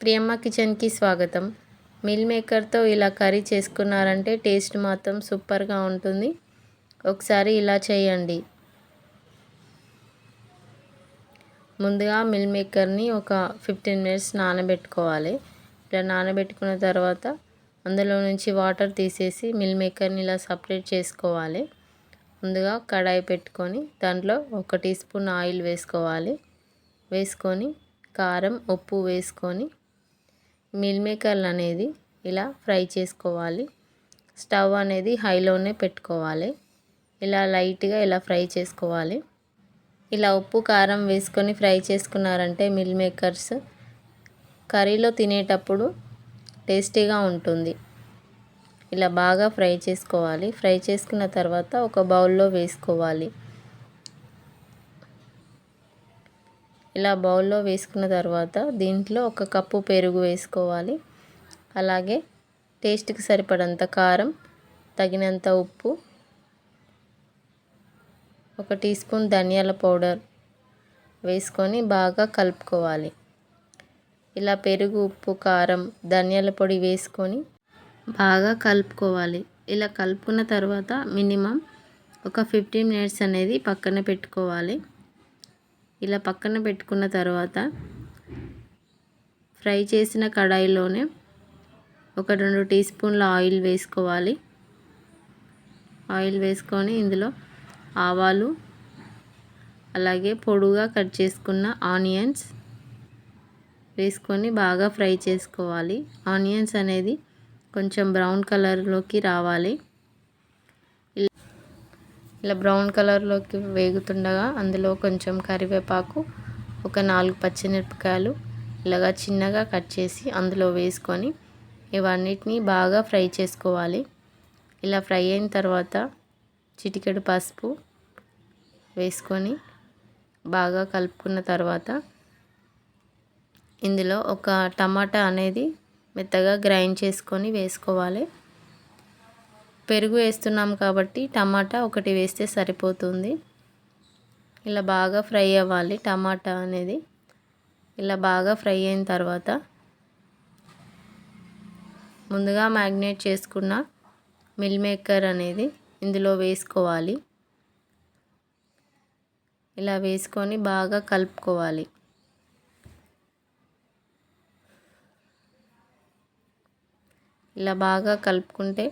ప్రియమ్మ కిచెన్కి స్వాగతం. మిల్ మేకర్తో ఇలా కర్రీ చేసుకున్నారంటే టేస్ట్ మాత్రం సూపర్గా ఉంటుంది. ఒకసారి ఇలా చేయండి. ముందుగా మిల్ మేకర్ని ఒక ఫిఫ్టీన్ మినిట్స్ నానబెట్టుకోవాలి. ఇలా నానబెట్టుకున్న తర్వాత అందులో నుంచి వాటర్ తీసేసి మిల్ మేకర్ని ఇలా సపరేట్ చేసుకోవాలి. ముందుగా కడాయి పెట్టుకొని దాంట్లో ఒక టీ స్పూన్ ఆయిల్ వేసుకోవాలి. వేసుకొని కారం ఉప్పు వేసుకొని మిల్ మేకర్లు అనేది ఇలా ఫ్రై చేసుకోవాలి. స్టవ్ అనేది హైలోనే పెట్టుకోవాలి. ఇలా లైట్గా ఇలా ఫ్రై చేసుకోవాలి. ఇలా ఉప్పు కారం వేసుకొని ఫ్రై చేసుకున్నారంటే మిల్ మేకర్స్ కర్రీలో తినేటప్పుడు టేస్టీగా ఉంటుంది. ఇలా బాగా ఫ్రై చేసుకోవాలి. ఫ్రై చేసుకున్న తర్వాత ఒక బౌల్లో వేసుకోవాలి. ఇలా బౌల్లో వేసుకున్న తర్వాత దీంట్లో ఒక కప్పు పెరుగు వేసుకోవాలి. అలాగే టేస్ట్కి సరిపడంత కారం తగినంత ఉప్పు ఒక టీ స్పూన్ ధనియాల పౌడర్ వేసుకొని బాగా కలుపుకోవాలి. ఇలా పెరుగు ఉప్పు కారం ధనియాల పొడి వేసుకొని బాగా కలుపుకోవాలి. ఇలా కలుపుకున్న తర్వాత మినిమం ఒక ఫిఫ్టీన్ మినిట్స్ అనేది పక్కన పెట్టుకోవాలి. ఇలా పక్కన పెట్టుకున్న తర్వాత ఫ్రై చేసిన కడాయిలోనే ఒక రెండు టీ స్పూన్ల ఆయిల్ వేసుకోవాలి. ఆయిల్ వేసుకొని ఇందులో ఆవాలు అలాగే పొడుగా కట్ చేసుకున్న ఆనియన్స్ వేసుకొని బాగా ఫ్రై చేసుకోవాలి. ఆనియన్స్ అనేది కొంచెం బ్రౌన్ కలర్లోకి రావాలి. ఇలా బ్రౌన్ కలర్లోకి వేగుతుండగా అందులో కొంచెం కరివేపాకు ఒక నాలుగు పచ్చిమిరపకాయలు ఇలాగా చిన్నగా కట్ చేసి అందులో వేసుకొని ఇవన్నిటిని బాగా ఫ్రై చేసుకోవాలి. ఇలా ఫ్రై అయిన తర్వాత చిటికెడు పసుపు వేసుకొని బాగా కలుపుకున్న తర్వాత ఇందులో ఒక టమాటా అనేది మెత్తగా గ్రైండ్ చేసుకొని వేసుకోవాలి. పెరుగు వేస్తున్నాం కాబట్టి టమాటా ఒకటి వేస్తే సరిపోతుంది. ఇలా బాగా ఫ్రై అవ్వాలి టమాటా అనేది. ఇలా బాగా ఫ్రై అయిన తర్వాత ముందుగా మ్యాగ్నేట్ చేసుకున్న మిల్ మేకర్ అనేది ఇందులో వేసుకోవాలి. ఇలా వేసుకొని బాగా కలుపుకోవాలి. ఇలా బాగా కలుపుకుంటే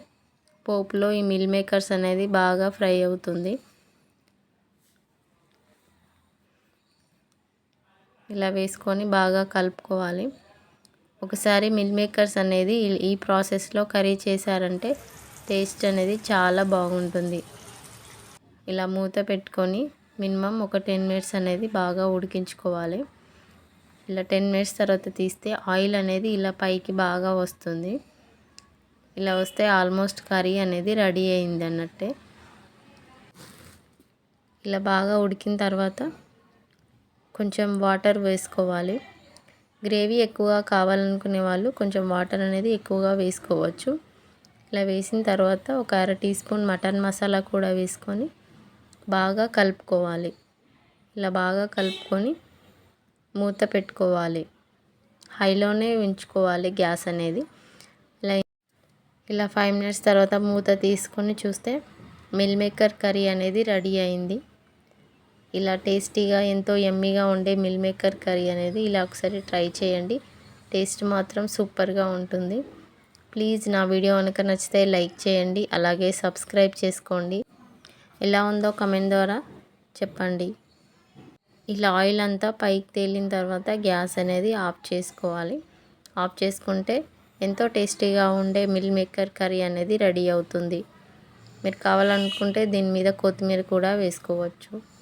పోపులో ఈ మిల్ మేకర్స్ అనేది బాగా ఫ్రై అవుతుంది. ఇలా వేసుకొని బాగా కలుపుకోవాలి. ఒకసారి మిల్ మేకర్స్ అనేది ఈ ప్రాసెస్లో కర్రీ చేశారంటే టేస్ట్ అనేది చాలా బాగుంటుంది. ఇలా మూత పెట్టుకొని మినిమం ఒక టెన్ మినిట్స్ అనేది బాగా ఉడికించుకోవాలి. ఇలా టెన్ మినిట్స్ తర్వాత తీస్తే ఆయిల్ అనేది ఇలా పైకి బాగా వస్తుంది. ఇలా వస్తే ఆల్మోస్ట్ కర్రీ అనేది రెడీ అయింది అన్నట్టే. ఇలా బాగా ఉడికిన తర్వాత కొంచెం వాటర్ వేసుకోవాలి. గ్రేవీ ఎక్కువగా కావాలనుకునే వాళ్ళు కొంచెం వాటర్ అనేది ఎక్కువగా వేసుకోవచ్చు. ఇలా వేసిన తర్వాత ఒక అర టీ స్పూన్ మటన్ మసాలా కూడా వేసుకొని బాగా కలుపుకోవాలి. ఇలా బాగా కలుపుకొని మూత పెట్టుకోవాలి. హైలోనే ఉంచుకోవాలి గ్యాస్ అనేది. ఇలా ఫైవ్ మినిట్స్ తర్వాత మూత తీసుకొని చూస్తే మిల్ మేకర్ కర్రీ అనేది రెడీ అయింది. ఇలా టేస్టీగా ఎంతో ఎమ్మీగా ఉండే మిల్ మేకర్ కర్రీ అనేది ఇలా ఒకసారి ట్రై చేయండి. టేస్ట్ మాత్రం సూపర్గా ఉంటుంది. ప్లీజ్ నా వీడియో కనుక నచ్చితే లైక్ చేయండి. అలాగే సబ్స్క్రైబ్ చేసుకోండి. ఎలా ఉందో కమెంట్ ద్వారా చెప్పండి. ఇలా ఆయిల్ అంతా పైకి తేలిన తర్వాత గ్యాస్ అనేది ఆఫ్ చేసుకోవాలి. ఆఫ్ చేసుకుంటే ఎంతో టేస్టీగా ఉండే మిల్ మేకర్ కర్రీ అనేది రెడీ అవుతుంది. మీరు కావాలనుకుంటే దీని మీద కొత్తిమీర కూడా వేసుకోవచ్చు.